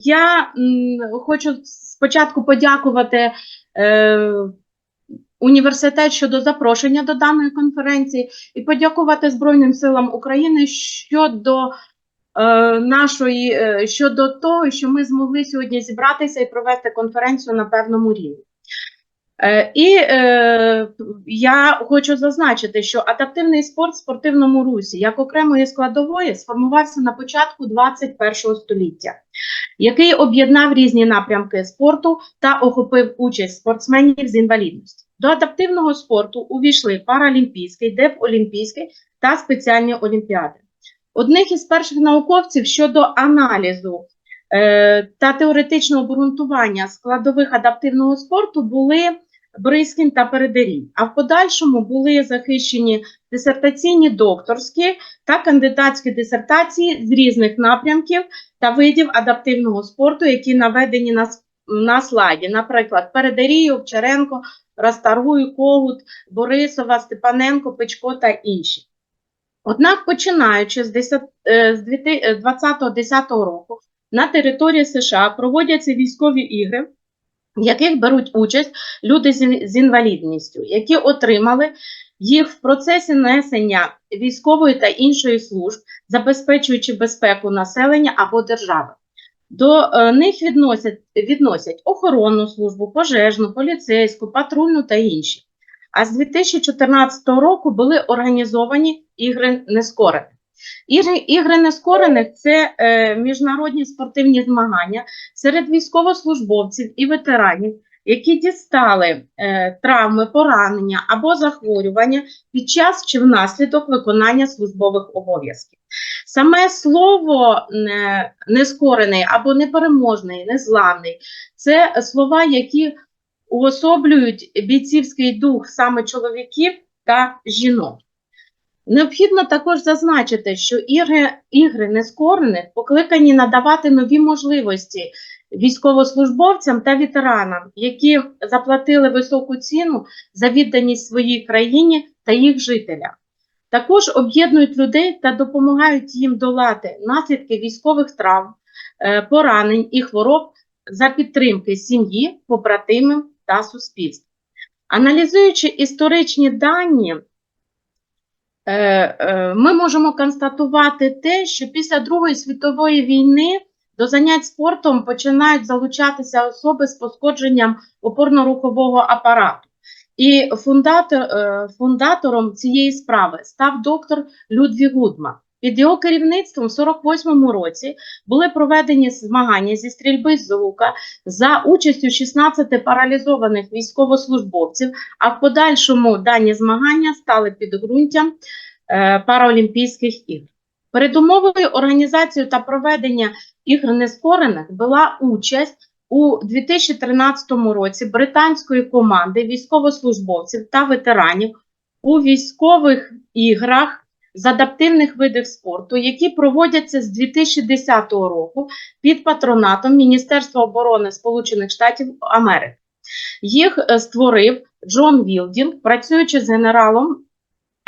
Я хочу спочатку подякувати е, університет щодо запрошення до даної конференції і подякувати Збройним силам України щодо е, нашої е, щодо того, що ми змогли сьогодні зібратися і провести конференцію на певному рівні. Е, І е, я хочу зазначити, що адаптивний спорт в спортивному русі як окремої складової сформувався на початку 21 століття, який об'єднав різні напрямки спорту та охопив участь спортсменів з інвалідністю. До адаптивного спорту увійшли паралімпійський, дефолімпійський та спеціальні олімпіади. Одних із перших науковців щодо аналізу е, та теоретичного обґрунтування складових адаптивного спорту були Бризкін та Передерій, а в подальшому були захищені дисертаційні докторські та кандидатські дисертації з різних напрямків та видів адаптивного спорту, які наведені на, на слайді. Наприклад, Передерій, Овчаренко, Растаргуй, Когут, Борисова, Степаненко, Печко та інші. Однак, починаючи з 10 е, 2010 року на території США проводяться військові ігри, в яких беруть участь люди з інвалідністю, які отримали їх в процесі несення військової та іншої служб, забезпечуючи безпеку населення або держави. До е, них відносять, відносять охоронну службу, пожежну, поліцейську, патрульну та інші. А з 2014 року були організовані ігри нескорених. Ігри, нескорених це е, міжнародні спортивні змагання серед військовослужбовців і ветеранів, які дістали е, травми, поранення або захворювання під час чи внаслідок виконання службових обов'язків. Саме слово е, нескорений або непереможний, незламний це слова, які уособлюють бійцівський дух саме чоловіків та жінок. Необхідно також зазначити, що ігри, ігри нескорених покликані надавати нові можливості військовослужбовцям та ветеранам, які заплатили високу ціну за відданість своїй країні та їх жителям. Також об'єднують людей та допомагають їм долати наслідки військових травм, е, поранень і хвороб за підтримки сім'ї, побратимів та суспільства. Аналізуючи історичні дані, ми можемо констатувати те, що після Другої світової війни до занять спортом починають залучатися особи з пошкодженням опорно-рухового апарату. І фундатор, е, фундатором цієї справи став доктор Людвіг Гудман. Під його керівництвом в 48-му році були проведені змагання зі стрільби з лука за участю 16 паралізованих військовослужбовців, а в подальшому дані змагання стали підґрунтям е, Паралімпійських ігор. Передумовою організації та проведення ігр нескорених була участь у 2013 році британської команди військовослужбовців та ветеранів у військових іграх з адаптивних видів спорту, які проводяться з 2010 року під патронатом Міністерства оборони Сполучених Штатів Америки. Їх е, створив Джон Вілдінг, працюючи з генералом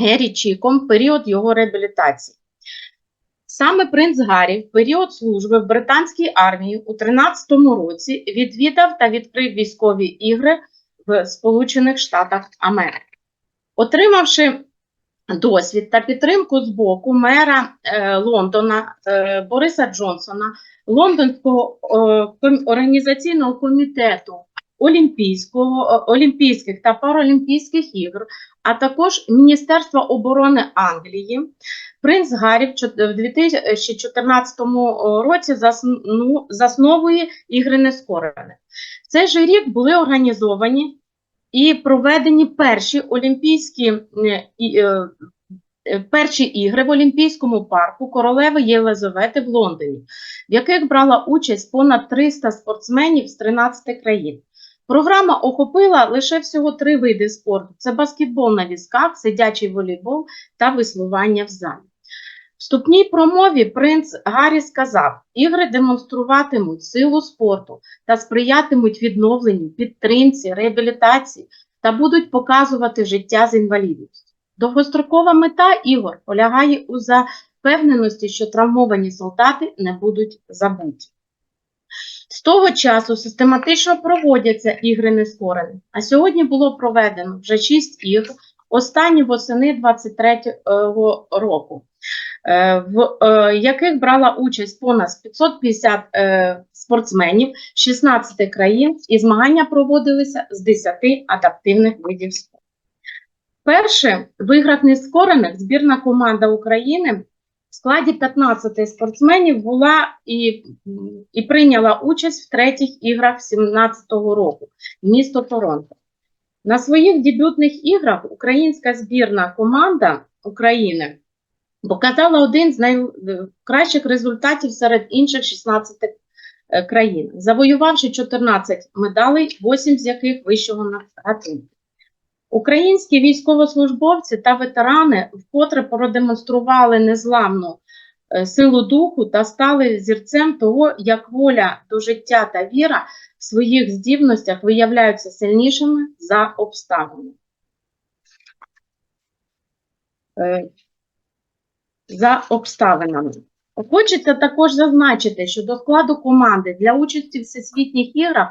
Геррі Чіком в період його реабілітації. Саме принц Гаррі в період служби в британській армії у 13-му році відвідав та відкрив військові ігри в Сполучених Штатах Америки. Отримавши досвід та підтримку з боку мера е, Лондона е, Бориса Джонсона, Лондонського е, організаційного комітету Олімпійського, Олімпійських та Паралімпійських ігор, а також Міністерства оборони Англії, принц Гаррі в 2014 році засновує ігри нескорених. В цей же рік були організовані і проведені перші олімпійські е, е, перші ігри в Олімпійському парку королеви Єлизавети в Лондоні, в яких брала участь понад 300 спортсменів з 13 країн. Програма охопила лише всього три види спорту: це баскетбол на візках, сидячий волейбол та веслування в залі. Вступній промові принц Гаррі сказав: ігри демонструватимуть силу спорту та сприятимуть відновленню, підтримці, реабілітації та будуть показувати життя з інвалідністю. Довгострокова мета ігор полягає у запевненості, що травмовані солдати не будуть забуті. З того часу систематично проводяться ігри нескорених, а сьогодні було проведено вже 6 ігр, останні восени 23-го року, в е, яких брала участь понад 550 е, спортсменів з 16 країн, і змагання проводилися з 10 адаптивних видів спорту. Перше в іграх нескорених збірна команда України в складі 15 спортсменів була і, і прийняла участь в третіх іграх 17-го року місто Торонто. На своїх дебютних іграх українська збірна команда України показала один з найкращих результатів серед інших 16 е, країн, завоювавши 14 медалей, 8 з яких вищого гатунку. Українські військовослужбовці та ветерани вкотре продемонстрували незламну е, силу духу та стали зірцем того, як воля до життя та віра в своїх здібностях виявляються сильнішими за обставини. За обставинами. Хочеться також зазначити, що до складу команди для участі в всесвітніх іграх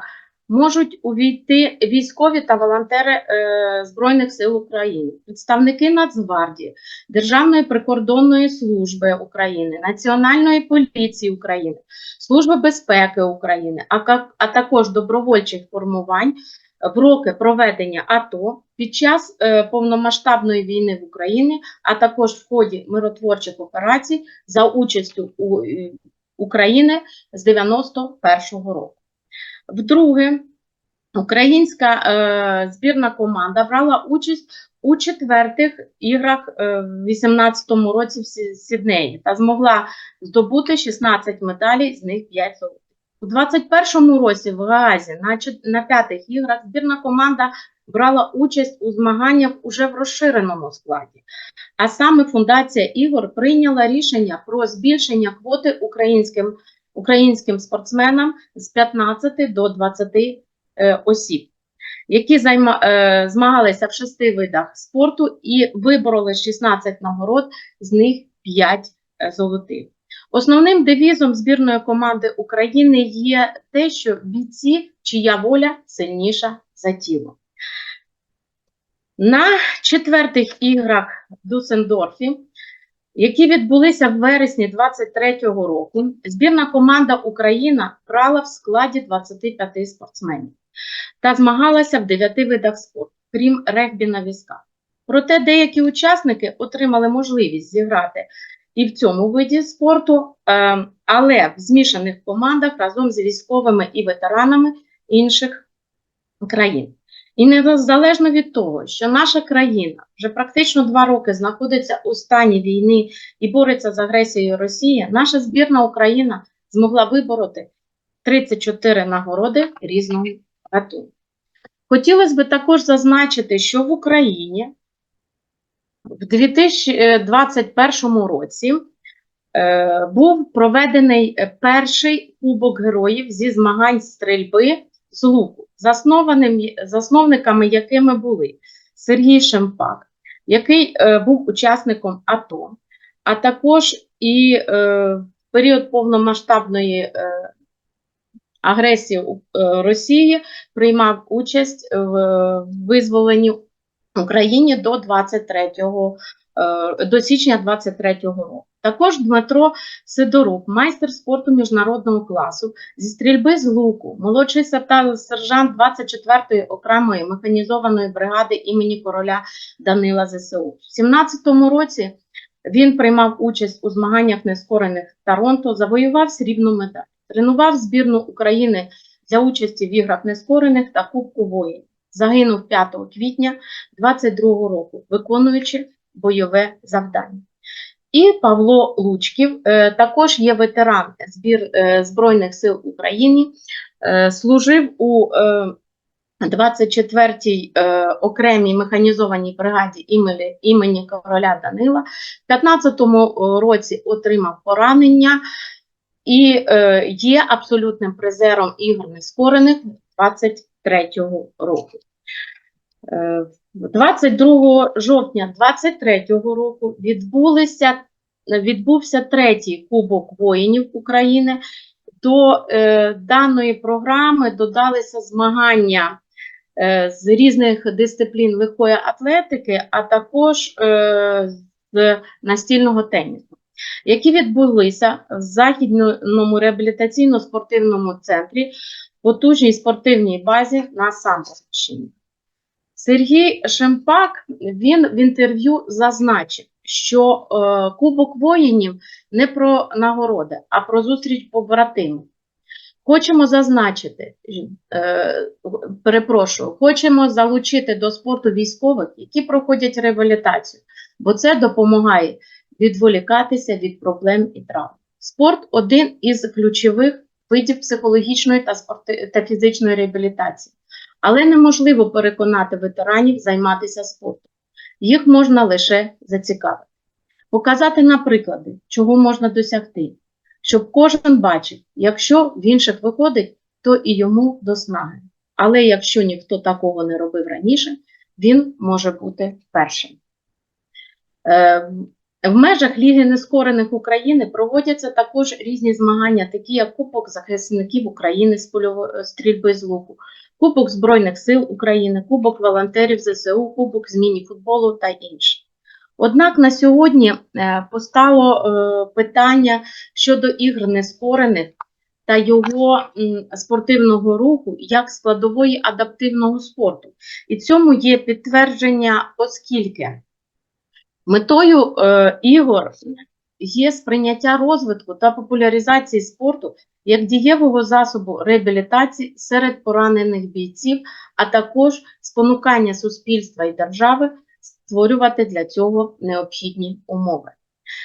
можуть увійти військові та волонтери е, Збройних сил України, представники Нацгвардії, Державної прикордонної служби України, Національної поліції України, Служби безпеки України, а також добровольчих формувань в роки проведення АТО під час е, повномасштабної війни в Україні, а також в ході миротворчих операцій за участю е, України з 91-го року. Вдруге, українська е, збірна команда брала участь у четвертих іграх в 18-му році в Сіднеї та змогла здобути 16 медалей, з них 5 золотих. У 21-му році в Гаазі на, на п'ятих іграх збірна команда брала участь у змаганнях уже в розширеному складі. А саме Фундація ігор прийняла рішення про збільшення квоти українським, українським спортсменам з 15 до 20 е, осіб, які займа, е, змагалися в шести видах спорту і вибороли 16 нагород, з них 5 е, золотих. Основним девізом збірної команди України є те, що бійці, чия воля сильніша за тіло. На четвертих іграх в Дусендорфі, які відбулися в вересні 23-го року, збірна команда Україна брала в складі 25 спортсменів та змагалася в 9 видах спорту, крім регбі на візках. Проте деякі учасники отримали можливість зіграти і в цьому виді спорту, е, але в змішаних командах разом з військовими і ветеранами інших країн. І незалежно від того, що наша країна вже практично два роки знаходиться у стані війни і бореться з агресією Росії, наша збірна Україна змогла вибороти 34 нагороди різного гатунку. Хотілося б також зазначити, що в Україні в 2021 році е, був проведений е, перший Кубок героїв зі змагань стрільби з луку, засновниками якими були Сергій Шемпак, який е, був учасником АТО, а також і е, в період повномасштабної е, агресії е, Росії приймав участь в визволенні Україні до 23 е, до січня 23-го року. Також Дмитро Сидорук, майстер спорту міжнародного класу зі стрільби з луку, молодший сержант сержант 24-ї окремої механізованої бригади імені короля Данила ЗСУ. В 17-му році він приймав участь у змаганнях нескорених Торонто, завоював срібну медаль, тренував збірну України для участі в іграх нескорених та Кубку воїнів. Загинув 5 квітня 22 року, виконуючи бойове завдання. І Павло Лучків е, також є ветеран збір е, Збройних сил України, е, служив у е, 24-й е, окремій механізованій бригаді імені, короля Данила. В 15-му році отримав поранення і є абсолютним призером ігор нескорених 23-го року. Е, 22 жовтня 23-го року відбулися, відбувся третій Кубок воїнів України, до е, даної програми додалися змагання е, з різних дисциплін легкої атлетики, а також е, з настільного тенісу, які відбулися в західному реабілітаційно-спортивному центрі потужній спортивній базі на Самборщині. Сергій Шемпак він в інтерв'ю зазначив, що е, Кубок воїнів не про нагороди, а про зустріч побратимів. Хочемо зазначити, е, перепрошую, хочемо залучити до спорту військових, які проходять реабілітацію, бо це допомагає відволікатися від проблем і травм. Спорт один із ключових видів психологічної та, спорти... та фізичної реабілітації, але неможливо переконати ветеранів займатися спортом. Їх можна лише зацікавити, показати на приклади, чого можна досягти, щоб кожен бачив, якщо в інших виходить, то і йому до снаги. Але якщо ніхто такого не робив раніше, він може бути першим. Е, в межах Ліги нескорених України проводяться також різні змагання, такі як Кубок захисників України з польово- стрільби з луку, Кубок Збройних сил України, Кубок волонтерів ЗСУ, Кубок з міні-футболу та інші. Однак на сьогодні е, постало е, питання щодо ігр нескорених та його спортивного руху як складової адаптивного спорту. І цьому є підтвердження, оскільки метою е, ігор є сприйняття розвитку та популяризації спорту як дієвого засобу реабілітації серед поранених бійців, а також спонукання суспільства і держави створювати для цього необхідні умови.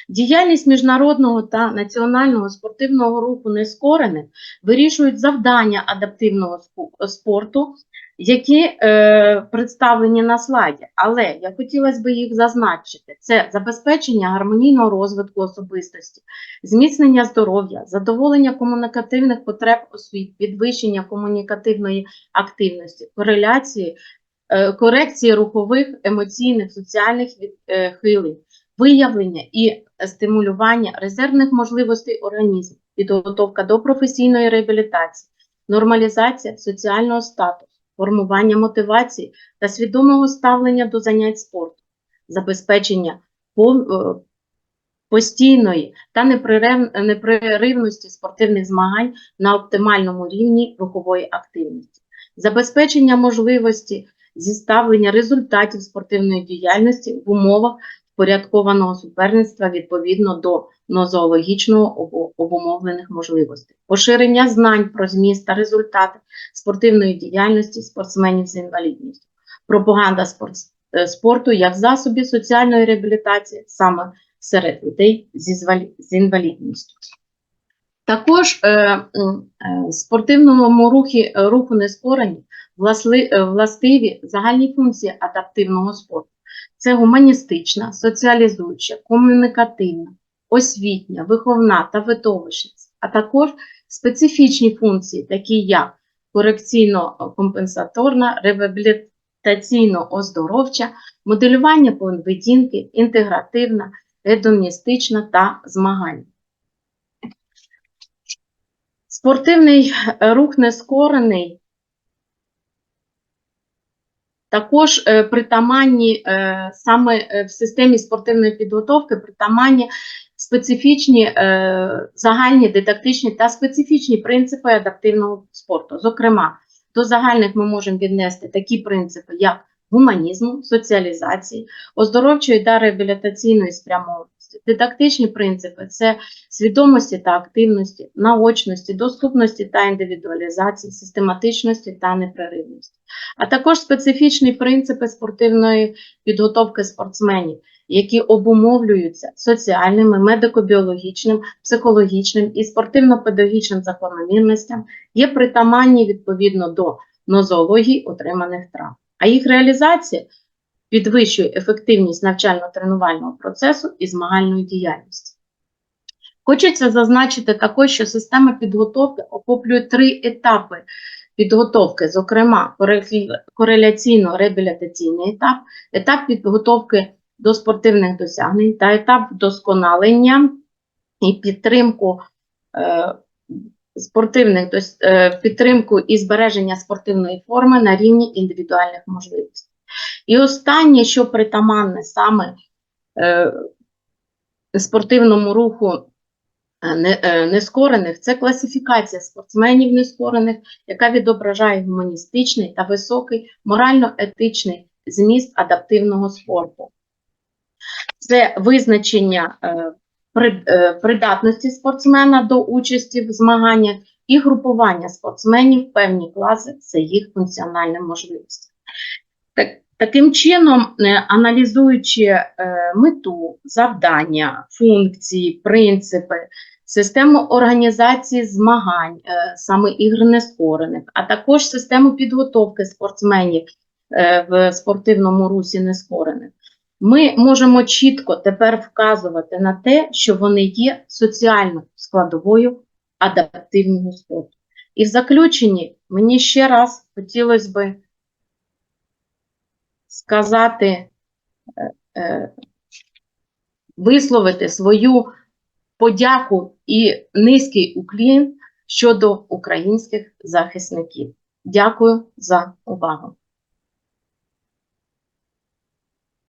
Діяльність міжнародного та національного спортивного руху нескорених вирішують завдання адаптивного спорту, які е, представлені на слайді. Але я хотілося б їх зазначити: це забезпечення гармонійного розвитку особистості, зміцнення здоров'я, задоволення комунікативних потреб освіт, підвищення комунікативної активності, кореляції, е, корекції рухових, емоційних, соціальних відхилень, виявлення і стимулювання резервних можливостей організму, підготовка до професійної реабілітації, нормалізація соціального статусу, формування мотивації та свідомого ставлення до занять спорту, забезпечення е, постійної та непреривності спортивних змагань на оптимальному рівні рухової активності, забезпечення можливості зіставлення результатів спортивної діяльності в умовах впорядкованого суперництва відповідно до нозоологічно обу- обумовлених можливостей, поширення знань про зміст та результати спортивної діяльності спортсменів з інвалідністю, пропаганда е, спорту як засобів соціальної реабілітації саме серед людей з інвалідністю. Також е, е, спортивному рухі, руху нескорені е, властиві загальні функції адаптивного спорту. Це гуманістична, соціалізуюча, комунікативна, освітня, виховна та видовищна, а також специфічні функції, такі як корекційно-компенсаторна, реабілітаційно-оздоровча, моделювання поведінки, інтегративна, гедоністична та змагальна. Спортивний рух нескорений також е, притаманні е, саме е, в системі спортивної підготовки притаманні специфічні загальні дидактичні та специфічні принципи адаптивного спорту. Зокрема, до загальних ми можемо віднести такі принципи, як гуманізму, соціалізації, оздоровчої та реабілітаційної спрямованості. Дидактичні принципи це свідомості та активності, наочності, доступності та індивідуалізації, систематичності та непреривності, а також специфічні принципи спортивної підготовки спортсменів, які обумовлюються соціальними, медико-біологічним, психологічним і спортивно-педагогічним закономірностям, є притаманні відповідно до нозології отриманих травм. А їх реалізація підвищує ефективність навчально-тренувального процесу і змагальної діяльності. Хочеться зазначити також, що система підготовки охоплює три етапи підготовки, зокрема, кореляційно-реабілітаційний етап, етап підготовки до спортивних досягнень та етап вдосконалення і підтримку е, спортивних е, підтримку і збереження спортивної форми на рівні індивідуальних можливостей. І останнє, що притаманне саме е, спортивному руху е, е, нескорених, це класифікація спортсменів нескорених, яка відображає гуманістичний та високий морально-етичний зміст адаптивного спорту. Це визначення придатності спортсмена до участі в змаганнях і групування спортсменів в певні класи це їх функціональні можливості. Так, таким чином, е, аналізуючи е, мету, завдання, функції, принципи, систему організації змагань, е, саме ігр нескорених, а також систему підготовки спортсменів в спортивному русі нескорених, ми можемо чітко тепер вказувати на те, що вони є соціальною складовою адаптивного спорту. І в заключенні мені ще раз хотілося би сказати, е, е, висловити свою подяку і низький уклін щодо українських захисників. Дякую за увагу.